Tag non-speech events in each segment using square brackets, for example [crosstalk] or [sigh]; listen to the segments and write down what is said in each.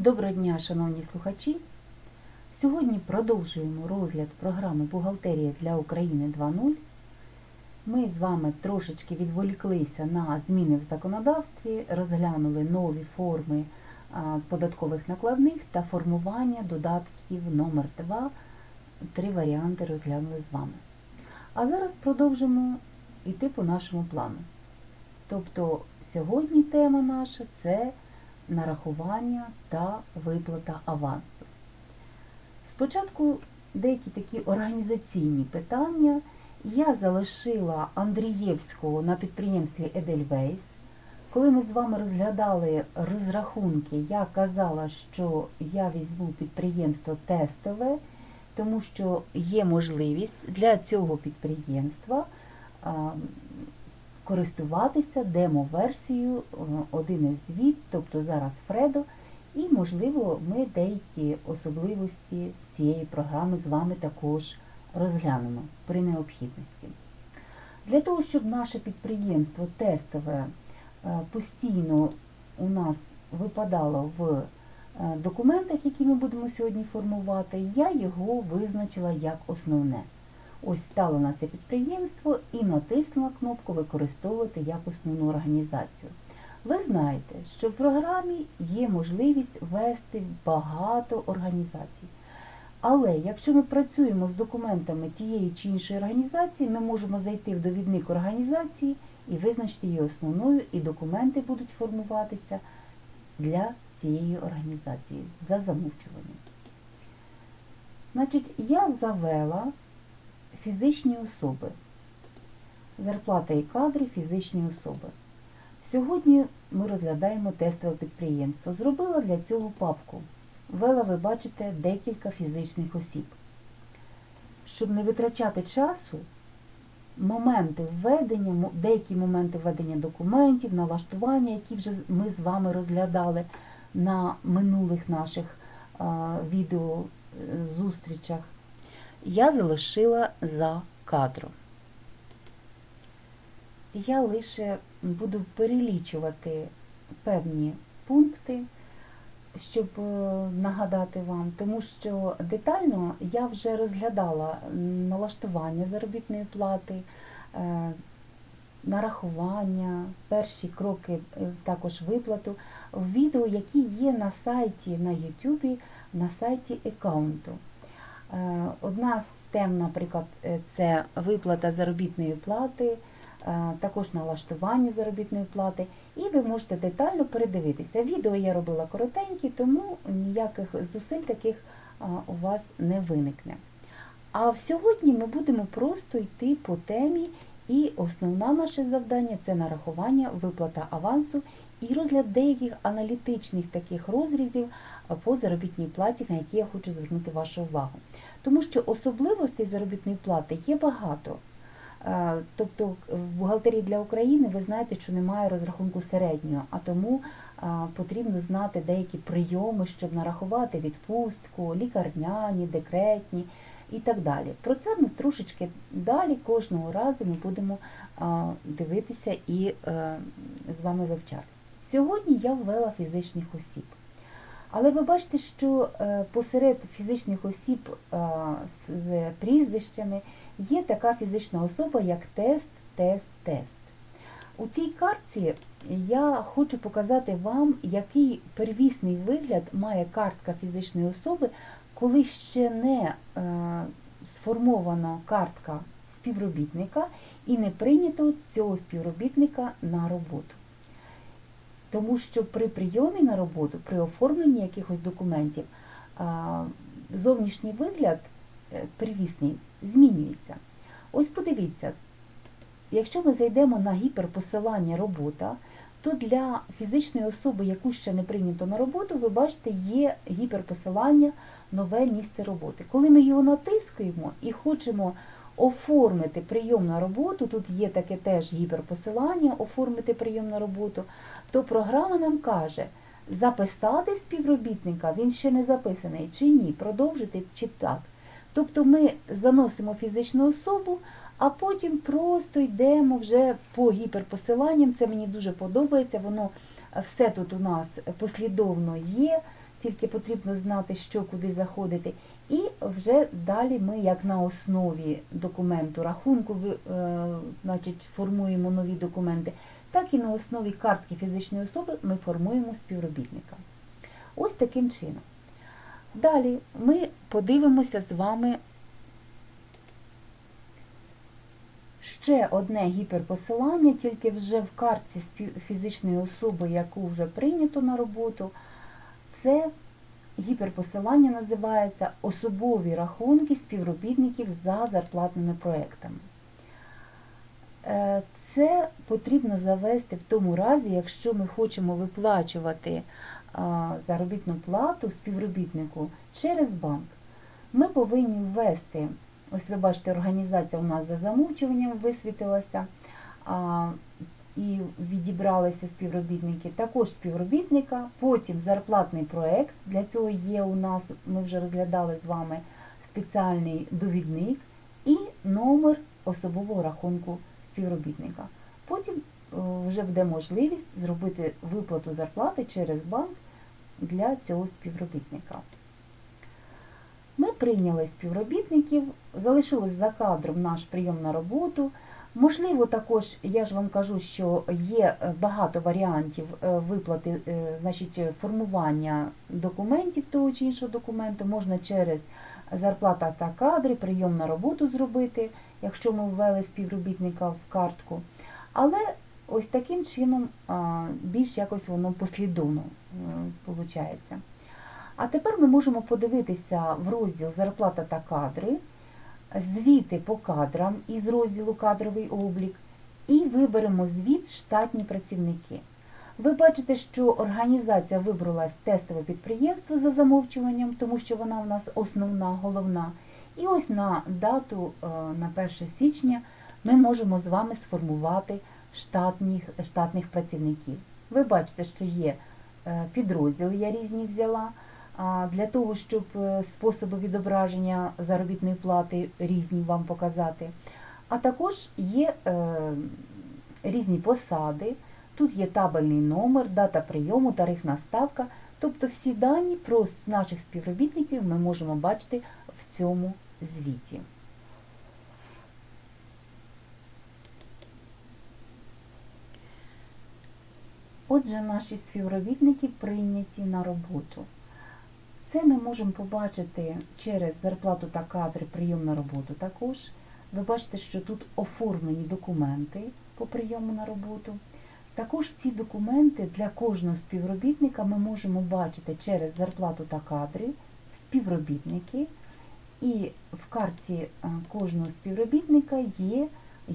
Доброго дня, шановні слухачі! Сьогодні продовжуємо розгляд програми Бухгалтерія для України 2.0. Ми з вами трошечки відволіклися на зміни в законодавстві, розглянули нові форми податкових накладних та формування додатків номер 2 Три варіанти розглянули з вами. А зараз продовжимо йти по нашому плану. Тобто сьогодні тема наша це нарахування та виплата авансу. Спочатку деякі такі організаційні питання я залишила Андрієвського на підприємстві Едельвейс. Коли ми з вами розглядали розрахунки, я казала, що я візьму підприємство тестове, тому що є можливість для цього підприємства користуватися демо-версією е, один із звіт, тобто зараз Фредо, і, можливо, ми деякі особливості цієї програми з вами також розглянемо при необхідності. Для того, щоб наше підприємство тестове е, постійно у нас випадало в е, документах, які ми будемо сьогодні формувати, я його визначила як основне. Ось стала на це підприємство і натиснула кнопку Використовувати як основну організацію. Ви знаєте, що в програмі є можливість ввести багато організацій. Але якщо ми працюємо з документами тієї чи іншої організації, ми можемо зайти в довідник організації і визначити її основною, і документи будуть формуватися для цієї організації за замовчуванням. Значить, я завела фізичні особи. Зарплата і кадри фізичні особи. Сьогодні ми розглядаємо тестове підприємство. Зробила для цього папку. Ввела, ви бачите, декілька фізичних осіб. Щоб не витрачати часу, моменти введення, деякі моменти введення документів, налаштування, які вже ми з вами розглядали на минулих наших а, відео е, я залишила за кадром. Я лише буду перелічувати певні пункти, щоб е, нагадати вам, тому що детально я вже розглядала налаштування заробітної плати, е, нарахування, перші кроки, е, також виплату в відео, які є на сайті на YouTube, на сайті аккаунту. Одна з тем, наприклад, це виплата заробітної плати також налаштування заробітної плати, і ви можете детально передивитися. Відео я робила коротенькі, тому ніяких зусиль таких у вас не виникне. А сьогодні ми будемо просто йти по темі, і основне наше завдання це нарахування, виплата авансу і розгляд деяких аналітичних таких розрізів по заробітній платі, на які я хочу звернути вашу увагу. Тому що особливостей заробітної плати є багато. Тобто в бухгалтерії для України ви знаєте, що немає розрахунку середнього, а тому потрібно знати деякі прийоми, щоб нарахувати відпустку, лікарняні, декретні і так далі. Про це ми трошечки далі кожного разу ми будемо дивитися і е, з вами вивчати. Сьогодні я ввела фізичних осіб. Але ви бачите, що е, посеред фізичних осіб з прізвищами є така фізична особа, як тест, тест, тест. У цій картці я хочу показати вам, який первісний вигляд має картка фізичної особи, коли ще не е, сформована картка співробітника і не прийнято цього співробітника на роботу. Тому що при прийомі на роботу, при оформленні якихось документів, зовнішній вигляд е, первісний змінюється. Ось подивіться, якщо ми зайдемо на гіперпосилання робота, то для фізичної особи, яку ще не прийнято на роботу, ви бачите, є гіперпосилання нове місце роботи. Коли ми його натискаємо і хочемо оформити прийом на роботу, тут є таке теж гіперпосилання, оформити прийом на роботу, то програма нам каже, записати співробітника, він ще не записаний, чи ні, продовжити чи так. Тобто ми заносимо фізичну особу, а потім просто йдемо вже по гіперпосиланням. Це мені дуже подобається, воно все тут у нас послідовно є. тільки потрібно знати, що куди заходити. І вже далі ми, як на основі документу рахунку, е, значить, формуємо нові документи, так і на основі картки фізичної особи ми формуємо співробітника. Ось таким чином. Далі ми подивимося з вами ще одне гіперпосилання, тільки вже в картці фізичної особи, яку вже прийнято на роботу. Це гіперпосилання називається особові рахунки співробітників за зарплатними проектами. Е, Це потрібно завести в тому разі, якщо ми хочемо виплачувати заробітну плату співробітнику через банк. Ми повинні ввести, ось ви бачите, організація у нас за замовчуванням висвітилася і відібралися співробітники, також співробітника, потім зарплатний проект. Для цього є у нас, ми вже розглядали з вами спеціальний довідник і номер особового рахунку співробітника. Потім е, вже буде можливість зробити виплату зарплати через банк для цього співробітника. Ми прийняли співробітників, залишилось за кадром наш прийом на роботу. Можливо, також я ж вам кажу, що є е, багато варіантів е, виплати, е, значить, формування документів того чи іншого документу. Можна через зарплата та кадри, прийом на роботу зробити, якщо ми ввели співробітника в картку. Але ось таким чином більш якось воно послідовно виходить. А тепер ми можемо подивитися в розділ Зарплата та кадри, звіти по кадрам із розділу Кадровий облік і виберемо звіт штатні працівники. Ви бачите, що організація вибралась тестове підприємство за замовчуванням, тому що вона в нас основна, головна. І ось на дату е, на 1 січня ми можемо з вами сформувати штатних, штатних працівників. Ви бачите, що є е, підрозділи, я різні взяла. Для того, щоб е, способи відображення заробітної плати різні вам показати. А також є е, різні посади. Тут є табельний номер, дата прийому, тарифна ставка. Тобто всі дані про наших співробітників ми можемо бачити в цьому звіті. Отже, наші співробітники прийняті на роботу. Це ми можемо побачити через зарплату та кадри прийом на роботу також. Ви бачите, що тут оформлені документи по прийому на роботу. Також ці документи для кожного співробітника ми можемо бачити через зарплату та кадри, співробітники, і в карті е, кожного співробітника є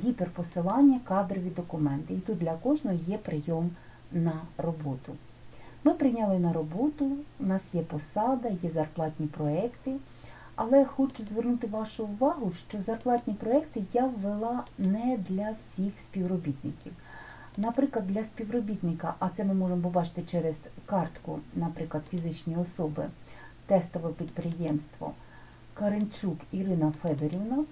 гіперпосилання кадрові документи. І тут для кожного є прийом на роботу. Ми прийняли на роботу, у нас є посада, є зарплатні проекти, але хочу звернути вашу увагу, що зарплатні проекти я ввела не для всіх співробітників. Наприклад, для співробітника, а це ми можемо побачити через картку, наприклад, фізичні особи, тестове підприємство Каренчук Ірина Федорівна,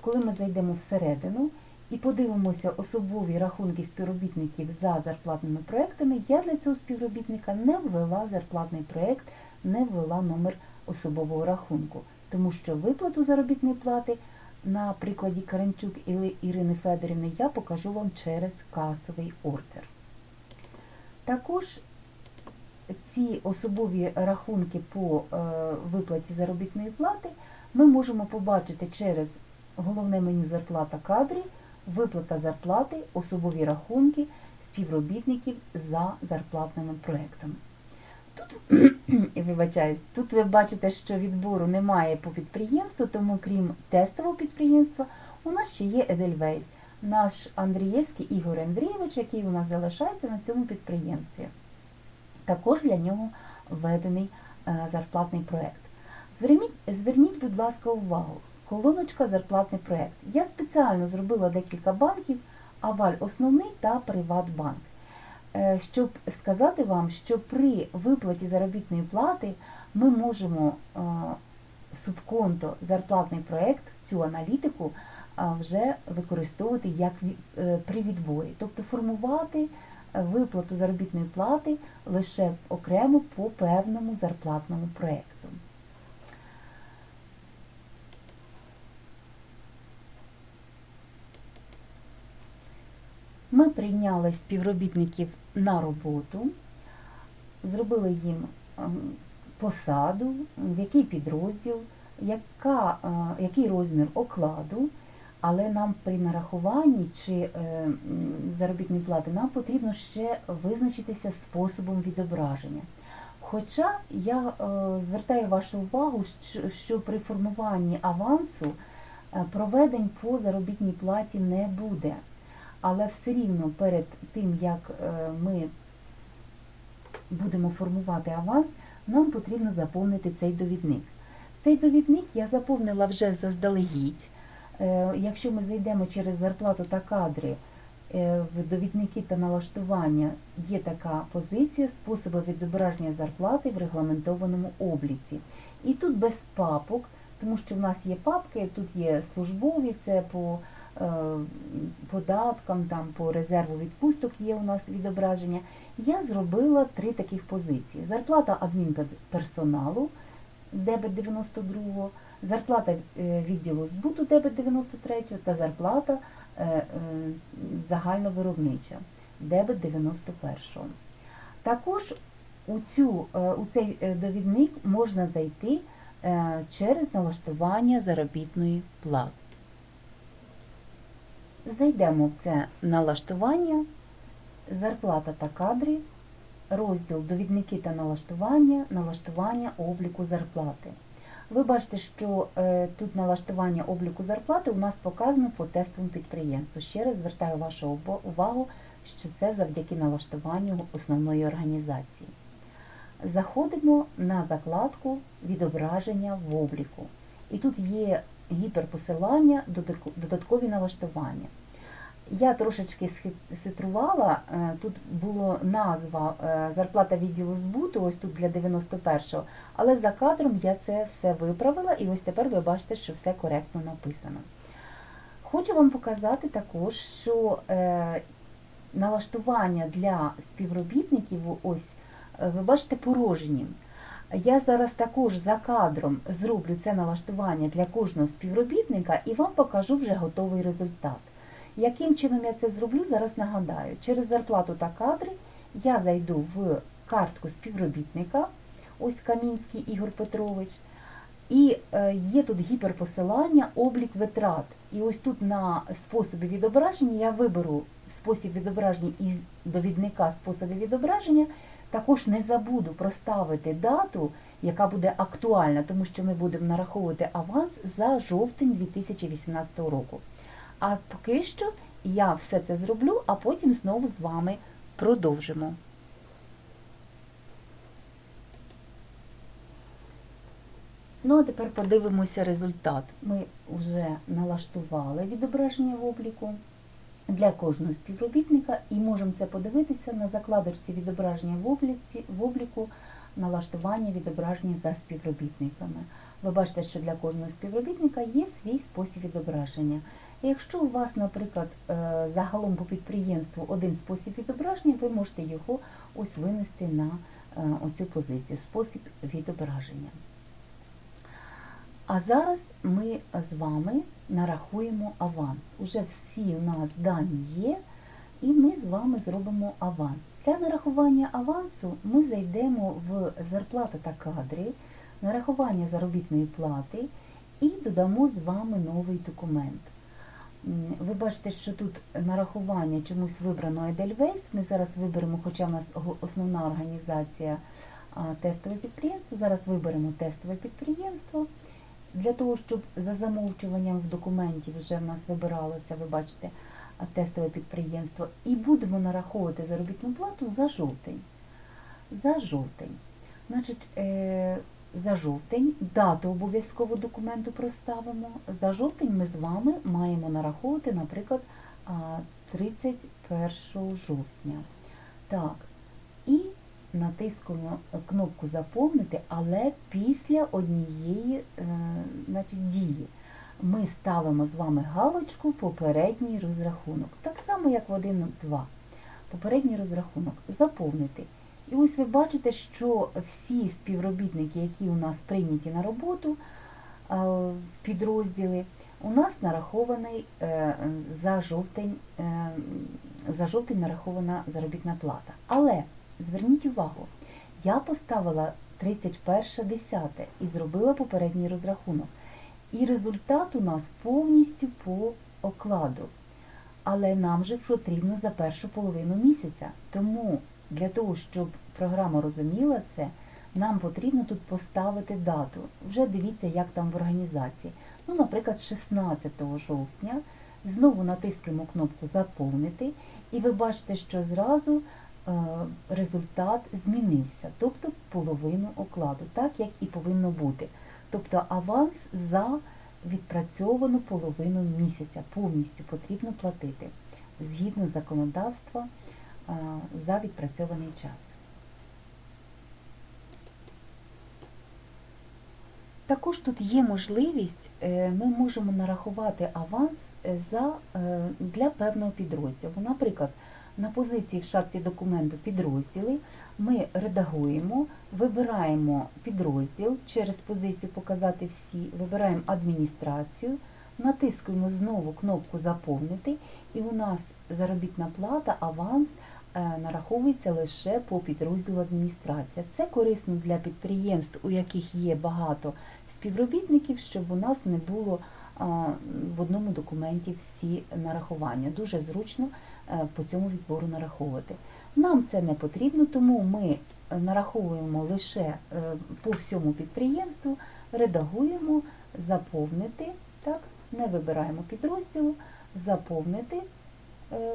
коли ми зайдемо всередину і подивимося особові рахунки співробітників за зарплатними проектами, я для цього співробітника не ввела зарплатний проект, не ввела номер особового рахунку, тому що виплату заробітної плати на прикладі Каренчук Іли- Ірини Федорівни я покажу вам через касовий ордер. Також ці особові рахунки по е, виплаті заробітної плати ми можемо побачити через головне меню зарплата кадрів, виплата зарплати, особові рахунки співробітників за зарплатними проектами. Тут, [clears throat] вибачаюсь, тут ви бачите, що відбору немає по підприємству, тому крім тестового підприємства, у нас ще є Едельвейс, наш Андрієвський Ігор Андрійович, який у нас залишається на цьому підприємстві. Також для нього введений е, зарплатний проект. Зверніть, зверніть, будь ласка, увагу. Колоночка зарплатний проект. Я спеціально зробила декілька банків, Аваль основний та Приватбанк. Е, Щоб сказати вам, що при виплаті заробітної плати ми можемо е, субконто зарплатний проект, цю аналітику вже використовувати як е, при відборі, тобто формувати виплату заробітної плати лише окремо по певному зарплатному проєкту. Ми прийняли співробітників на роботу, зробили їм ем, посаду, в який підрозділ, яка, е, який розмір окладу, але нам при нарахуванні чи е, заробітної плати нам потрібно ще визначитися способом відображення. Хоча я е, звертаю вашу увагу, що, при формуванні авансу проведень по заробітній платі не буде. Але все рівно перед тим, як е, ми будемо формувати аванс, нам потрібно заповнити цей довідник. Цей довідник я заповнила вже заздалегідь. Е, Якщо ми зайдемо через зарплату та кадри е, в довідники та налаштування, є така позиція способи відображення зарплати в регламентованому обліці. І тут без папок, тому що в нас є папки, тут є службові, це по податкам, там по резерву відпусток є у нас відображення. Я зробила три таких позиції: зарплата адмінперсоналу, дебет 92, зарплата е, відділу збуту дебет 93 та зарплата е, е, загальновиробнича дебет 91. Також у, цю, е, у цей е, довідник можна зайти е, через налаштування заробітної плати. Зайдемо в це налаштування, зарплата та кадри, розділ довідники та налаштування, налаштування обліку зарплати. Ви бачите, що е, тут налаштування обліку зарплати у нас показано по тестовому підприємству. Ще раз звертаю вашу увагу, що це завдяки налаштуванню основної організації. Заходимо на закладку відображення в обліку. І тут є гіперпосилання, додаткові налаштування. Я трошечки схитрувала, е, тут була назва е, зарплата відділу збуту, ось тут для 91-го, але за кадром я це все виправила, і ось тепер ви бачите, що все коректно написано. Хочу вам показати також, що е, налаштування для співробітників, ось ви бачите порожнім. Я зараз також за кадром зроблю це налаштування для кожного співробітника і вам покажу вже готовий результат. Яким чином я це зроблю, зараз нагадаю. Через зарплату та кадри я зайду в картку співробітника, ось Камінський Ігор Петрович, і е, є тут гіперпосилання, облік витрат. І ось тут на способі відображення я виберу спосіб відображення із довідника способів відображення. Також не забуду проставити дату, яка буде актуальна, тому що ми будемо нараховувати аванс за жовтень 2018 року. А поки що я все це зроблю, а потім знову з вами продовжимо. Ну, а тепер подивимося результат. Ми вже налаштували відображення в обліку для кожного співробітника і можемо це подивитися на закладочці відображення в обліці, в обліку налаштування відображення за співробітниками. Ви бачите, що для кожного співробітника є свій спосіб відображення. Якщо у вас, наприклад, е, загалом по підприємству один спосіб відображення, ви можете його ось винести на е, оцю позицію спосіб відображення. А зараз ми з вами нарахуємо аванс. Уже всі у нас дані є, і ми з вами зробимо аванс. Для нарахування авансу ми зайдемо в зарплата та кадри, нарахування заробітної плати і додамо з вами новий документ. Ви бачите, що тут нарахування чомусь вибрано Edelweiss. Ми зараз виберемо, хоча в нас основна організація тестове підприємство. Зараз виберемо тестове підприємство. Для того, щоб за замовчуванням в документі вже в нас вибиралося, ви бачите, тестове підприємство, і будемо нараховувати заробітну плату за жовтень. За жовтень. Значить, е, за жовтень дату обов'язково документу проставимо. За жовтень ми з вами маємо нараховувати, наприклад, 31 жовтня. Так, натискуємо кнопку Заповнити, але після однієї е, значить, дії. Ми ставимо з вами галочку Попередній розрахунок. Так само, як в 1.2. попередній розрахунок заповнити. І ось ви бачите, що всі співробітники, які у нас прийняті на роботу е, в підрозділи, у нас нарахований е, за жовтень, за жовтень нарахована заробітна плата. Але зверніть увагу, я поставила 31.10 і зробила попередній розрахунок. І результат у нас повністю по окладу. Але нам же потрібно за першу половину місяця. Тому для того, щоб програма розуміла це, нам потрібно тут поставити дату. Вже дивіться, як там в організації. Ну, наприклад, 16 жовтня знову натискаємо кнопку Заповнити, і ви бачите, що зразу результат змінився, тобто половину окладу, так як і повинно бути. Тобто аванс за відпрацьовану половину місяця повністю потрібно платити згідно законодавства е, за відпрацьований час. Також тут є можливість, е, ми можемо нарахувати аванс е, за, е, для певного підрозділу. Наприклад, на позиції в шапці документу підрозділи ми редагуємо, вибираємо підрозділ через позицію Показати всі, вибираємо адміністрацію, натискуємо знову кнопку Заповнити, і у нас заробітна плата, аванс е, нараховується лише по підрозділу адміністрація. Це корисно для підприємств, у яких є багато співробітників, щоб у нас не було в одному документі всі нарахування. Дуже зручно по цьому відбору нараховувати. Нам це не потрібно, тому ми нараховуємо лише е, по всьому підприємству, редагуємо, заповнити, так, не вибираємо підрозділу, заповнити, е,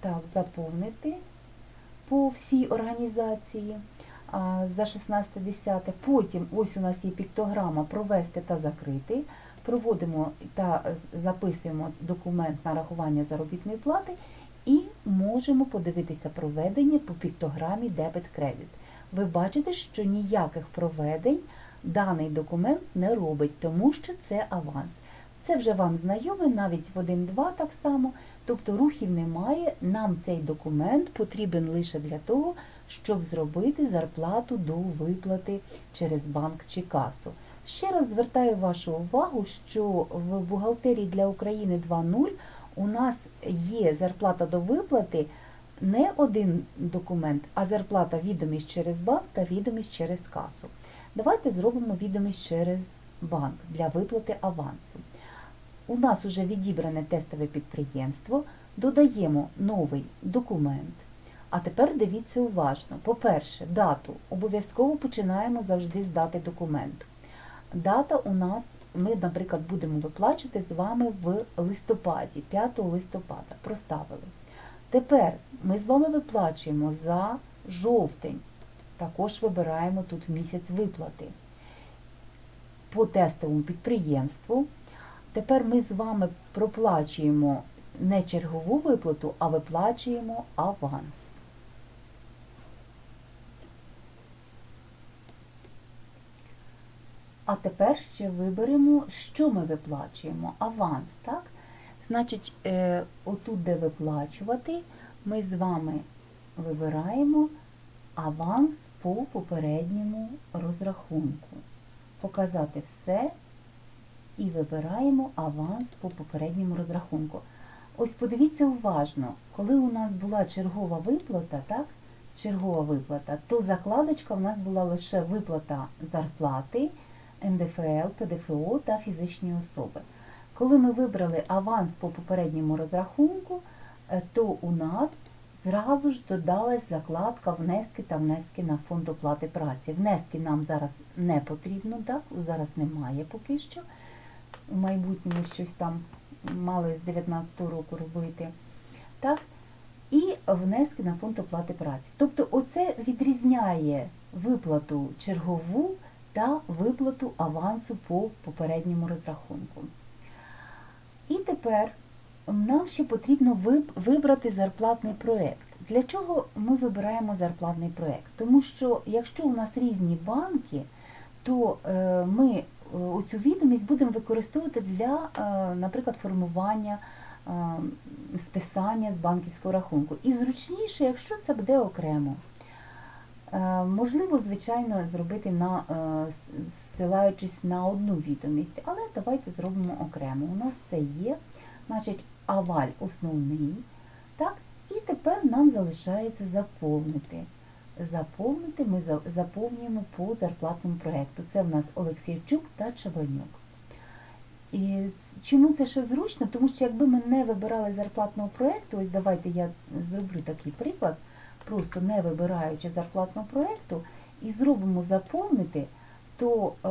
так, заповнити по всій організації за 16.10. Потім ось у нас є піктограма провести та закрити. Проводимо та записуємо документ нарахування заробітної плати і можемо подивитися проведення по піктограмі дебет-кредит. Ви бачите, що ніяких проведень даний документ не робить, тому що це аванс. Це вже вам знайоме, навіть в 1.2 так само, тобто рухів немає, нам цей документ потрібен лише для того, щоб зробити зарплату до виплати через банк чи касу. Ще раз звертаю вашу увагу, що в бухгалтерії для України 2.0 у нас є зарплата до виплати не один документ, а зарплата відомість через банк та відомість через касу. Давайте зробимо відомість через банк для виплати авансу. У нас вже відібране тестове підприємство, додаємо новий документ. А тепер дивіться уважно. По-перше, дату. Обов'язково починаємо завжди з дати документу. Дата у нас, ми, наприклад, будемо виплачувати з вами в листопаді, 5 листопада. Проставили. Тепер ми з вами виплачуємо за жовтень. Також вибираємо тут місяць виплати. По тестовому підприємству. Тепер ми з вами проплачуємо не чергову виплату, а виплачуємо аванс. А тепер ще виберемо, що ми виплачуємо. Аванс, так? Значить, е, отут, де виплачувати, ми з вами вибираємо аванс по попередньому розрахунку. Показати все і вибираємо аванс по попередньому розрахунку. Ось подивіться уважно, коли у нас була чергова виплата, так? Чергова виплата, то закладочка в нас була лише виплата зарплати, НДФЛ, ПДФО та фізичні особи. Коли ми вибрали аванс по попередньому розрахунку, е, то у нас зразу ж додалась закладка внески та внески на фонд оплати праці. Внески нам зараз не потрібно, так? зараз немає поки що. У майбутньому щось там мали з 19 року робити. Так? І внески на фонд оплати праці. Тобто оце відрізняє виплату чергову та виплату авансу по попередньому розрахунку. І тепер нам ще потрібно вибрати зарплатний проєкт. Для чого ми вибираємо зарплатний проєкт? Тому що якщо у нас різні банки, то е, ми оцю відомість будемо використовувати для, е, наприклад, формування е, списання з банківського рахунку. І зручніше, якщо це буде окремо. Е, Можливо, звичайно, зробити на е, ссилаючись на одну відомість, але давайте зробимо окремо. У нас це є, значить, аваль основний. Так? І тепер нам залишається заповнити. Заповнити ми заповнюємо по зарплатному проєкту. Це в нас Олексійчук та Чабанюк. І чому це ще зручно? Тому що якби ми не вибирали зарплатного проєкту, ось давайте я зроблю такий приклад, просто не вибираючи зарплатного проєкту, і зробимо заповнити, то е,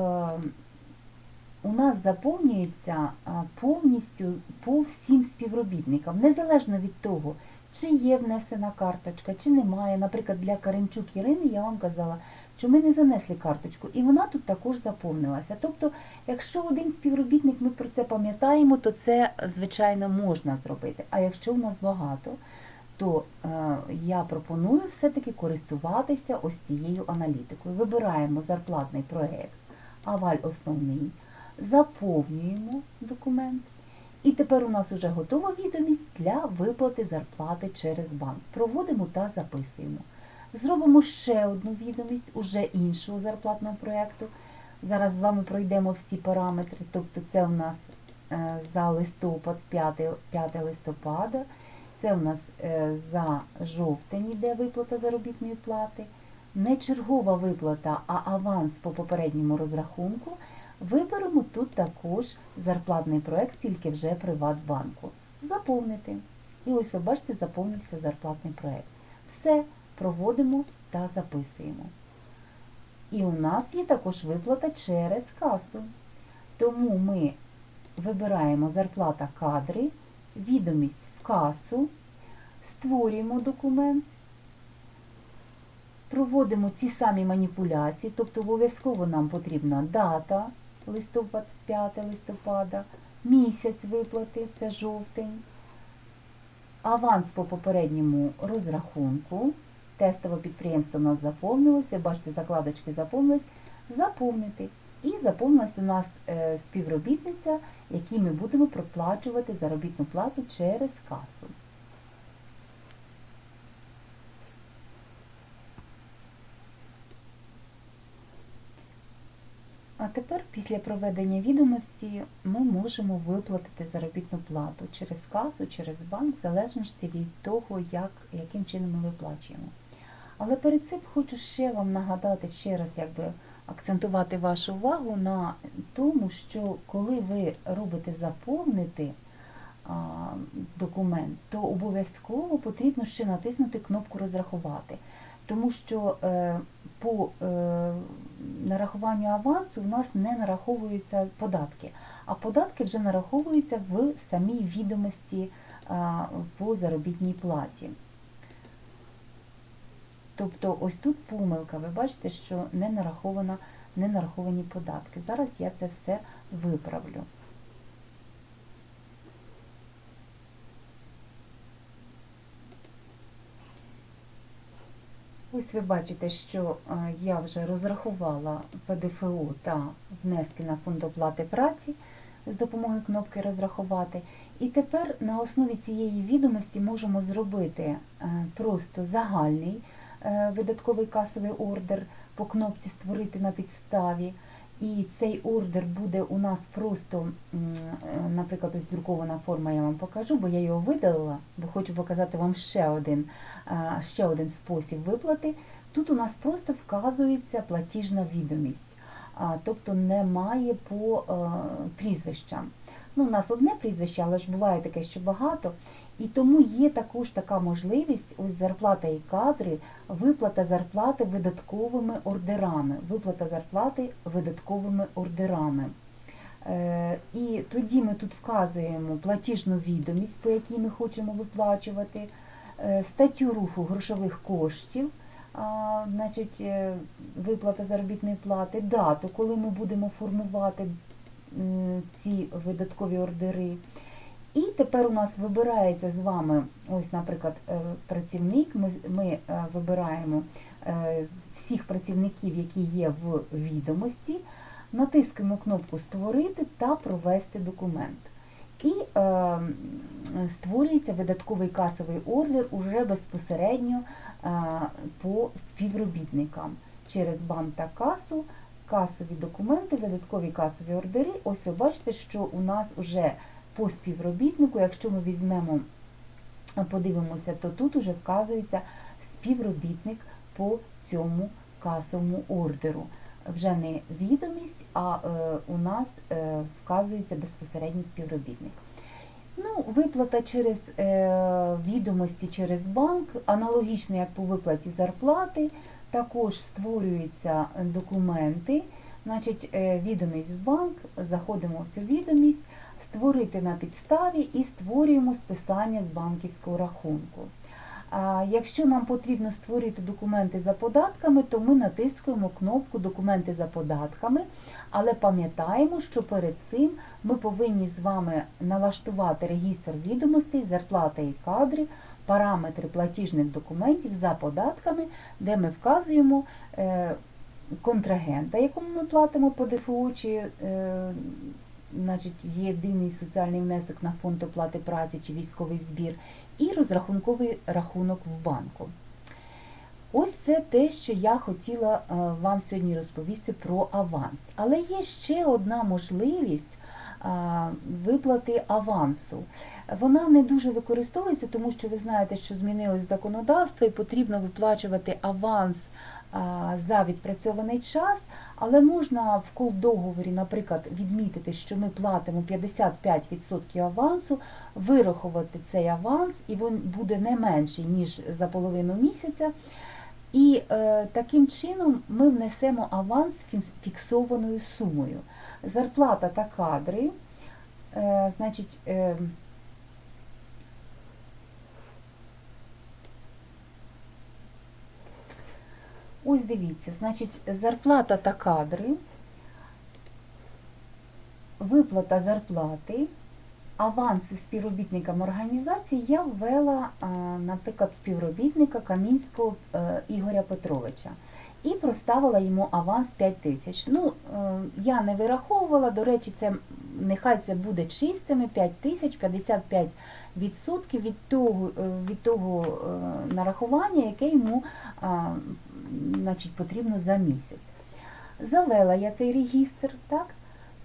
у нас заповнюється е, повністю по всім співробітникам, незалежно від того, чи є внесена карточка, чи немає. Наприклад, для Каренчук Ірини я вам казала, що ми не занесли карточку, і вона тут також заповнилася. Тобто, якщо один співробітник ми про це пам'ятаємо, то це, звичайно, можна зробити. А якщо у нас багато, то е, я пропоную все-таки користуватися ось цією аналітикою. Вибираємо зарплатний проєкт, аваль основний, заповнюємо документ. І тепер у нас вже готова відомість для виплати зарплати через банк. Проводимо та записуємо. Зробимо ще одну відомість уже іншого зарплатного проєкту. Зараз з вами пройдемо всі параметри. Тобто це у нас е, за листопад, 5, 5 листопада. Це у нас е, за жовтень іде виплата заробітної плати. Не чергова виплата, а аванс по попередньому розрахунку. Виберемо тут також зарплатний проект, тільки вже Приватбанку. Заповнити. І ось ви бачите, заповнився зарплатний проект. Все проводимо та записуємо. І у нас є також виплата через касу. Тому ми вибираємо зарплата кадри, відомість касу, створюємо документ, проводимо ці самі маніпуляції, тобто обов'язково нам потрібна дата, листопад, 5 листопада, місяць виплати, це жовтень, аванс по попередньому розрахунку. Тестове підприємство у нас заповнилося, бачите, закладочки заповнились, заповнити. І заповнилась у нас е, співробітниця, якій ми будемо проплачувати заробітну плату через касу. А тепер, після проведення відомості, ми можемо виплатити заробітну плату через касу, через банк, в залежності від того, як, яким чином ми виплачуємо. Але перед цим хочу ще вам нагадати, ще раз якби акцентувати вашу увагу на тому, що коли ви робите заповнити документ, то обов'язково потрібно ще натиснути кнопку розрахувати. Тому що е, по е, нарахуванню авансу у нас не нараховуються податки, а податки вже нараховуються в самій відомості по заробітній платі. Тобто ось тут помилка, ви бачите, що не, нарахована, не нараховані податки. Зараз я це все виправлю. Ось ви бачите, що е, я вже розрахувала ПДФО та внески на фонд оплати праці з допомогою кнопки розрахувати. І тепер на основі цієї відомості можемо зробити е, просто загальний видатковий касовий ордер по кнопці Створити на підставі. І цей ордер буде у нас просто, е, наприклад, ось друкована форма я вам покажу, бо я його видалила, бо хочу показати вам ще один, е, ще один спосіб виплати. Тут у нас просто вказується платіжна відомість, тобто немає по е, прізвищам. Ну, у нас одне прізвище, але ж буває таке, що багато. І тому є також така можливість, ось зарплата і кадри, виплата зарплати видатковими ордерами. Виплата зарплати видатковими ордерами. Е, і тоді ми тут вказуємо платіжну відомість, по якій ми хочемо виплачувати, е, статтю руху грошових коштів, значить, е, виплата заробітної плати, дату, коли ми будемо формувати ці видаткові ордери. І тепер у нас вибирається з вами, ось, наприклад, е, працівник. Ми, ми е, вибираємо е, всіх працівників, які є в відомості, натискуємо кнопку Створити та провести документ. І е, створюється видатковий касовий ордер уже безпосередньо е, по співробітникам через банк та касу, касові документи, видаткові касові ордери. Ось ви бачите, що у нас вже по співробітнику, якщо ми візьмемо, подивимося, то тут уже вказується співробітник по цьому касовому ордеру. Вже не відомість, а е, у нас е, вказується безпосередньо співробітник. Ну, виплата через е, відомості через банк, аналогічно як по виплаті зарплати, також створюються документи, значить, е, відомість в банк, заходимо в цю відомість, створити на підставі і створюємо списання з банківського рахунку. Якщо нам потрібно створити документи за податками, то ми натискуємо кнопку Документи за податками, але пам'ятаємо, що перед цим ми повинні з вами налаштувати регістр відомостей, зарплата і кадри, параметри платіжних документів за податками, де ми вказуємо е, контрагента, якому ми платимо по ДФО, чи е, значить, єдиний соціальний внесок на фонд оплати праці чи військовий збір, і розрахунковий рахунок в банку. Ось це те, що я хотіла е, вам сьогодні розповісти про аванс. Але є ще одна можливість е, виплати авансу. Вона не дуже використовується, тому що ви знаєте, що змінилось законодавство і потрібно виплачувати аванс е, за відпрацьований час, але можна в колдоговорі, наприклад, відмітити, що ми платимо 55% авансу, вирахувати цей аванс, і він буде не менший, ніж за половину місяця. І е, таким чином ми внесемо аванс фіксованою сумою. Зарплата та кадри, е, значить, е, ось дивіться, значить, зарплата та кадри, виплата зарплати, аванси співробітникам організації я ввела, наприклад, співробітника Камінського е, Ігоря Петровича і проставила йому аванс 5 тисяч. Ну, е, я не вираховувала, до речі, це нехай це буде чистими 5 тисяч 55 відсотків від того, е, від того нарахування, яке йому значить, потрібно за місяць. Завела я цей регістр, так?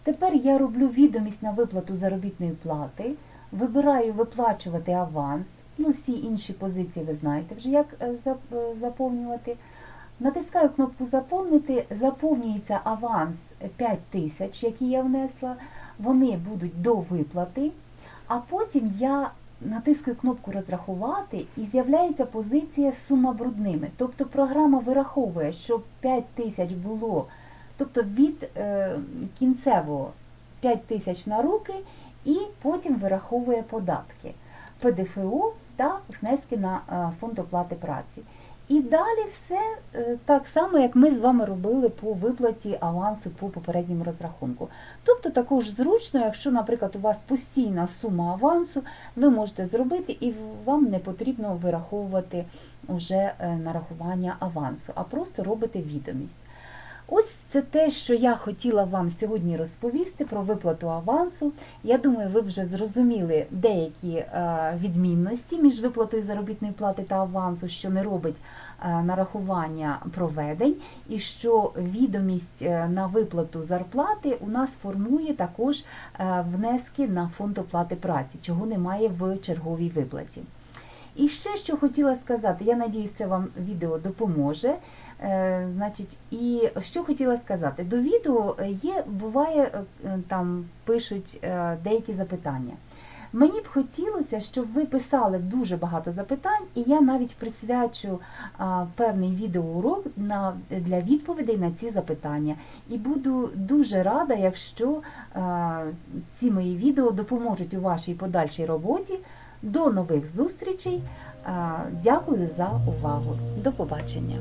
Тепер я роблю відомість на виплату заробітної плати, вибираю виплачувати аванс, ну всі інші позиції ви знаєте вже, як е, е, заповнювати. Натискаю кнопку Заповнити, заповнюється аванс 5 тисяч, який я внесла, вони будуть до виплати, а потім я натискаю кнопку Розрахувати і з'являється позиція сума брудними. Тобто програма вираховує, що 5 тисяч було, тобто від е, кінцевого 5 тисяч на руки, і потім вираховує податки, ПДФО та внески на е, фонд оплати праці. І далі все е, так само, як ми з вами робили по виплаті авансу по попередньому розрахунку. Тобто також зручно, якщо, наприклад, у вас постійна сума авансу, ви можете зробити і вам не потрібно вираховувати вже е, нарахування авансу, а просто робите відомість. Ось це те, що я хотіла вам сьогодні розповісти про виплату авансу. Я думаю, ви вже зрозуміли деякі е, відмінності між виплатою заробітної плати та авансу, що не робить е, нарахування проведень, і що відомість е, на виплату зарплати у нас формує також внески на фонд оплати праці, чого немає в черговій виплаті. І ще що хотіла сказати, я надіюсь, це вам відео допоможе. Е, Значить, і що хотіла сказати, до відео є, буває, е, там пишуть е, деякі запитання. Мені б хотілося, щоб ви писали дуже багато запитань, і я навіть присвячу а, певний відеоурок на, для відповідей на ці запитання. І буду дуже рада, якщо а, ці мої відео допоможуть у вашій подальшій роботі. До нових зустрічей. А, Дякую за увагу. До побачення.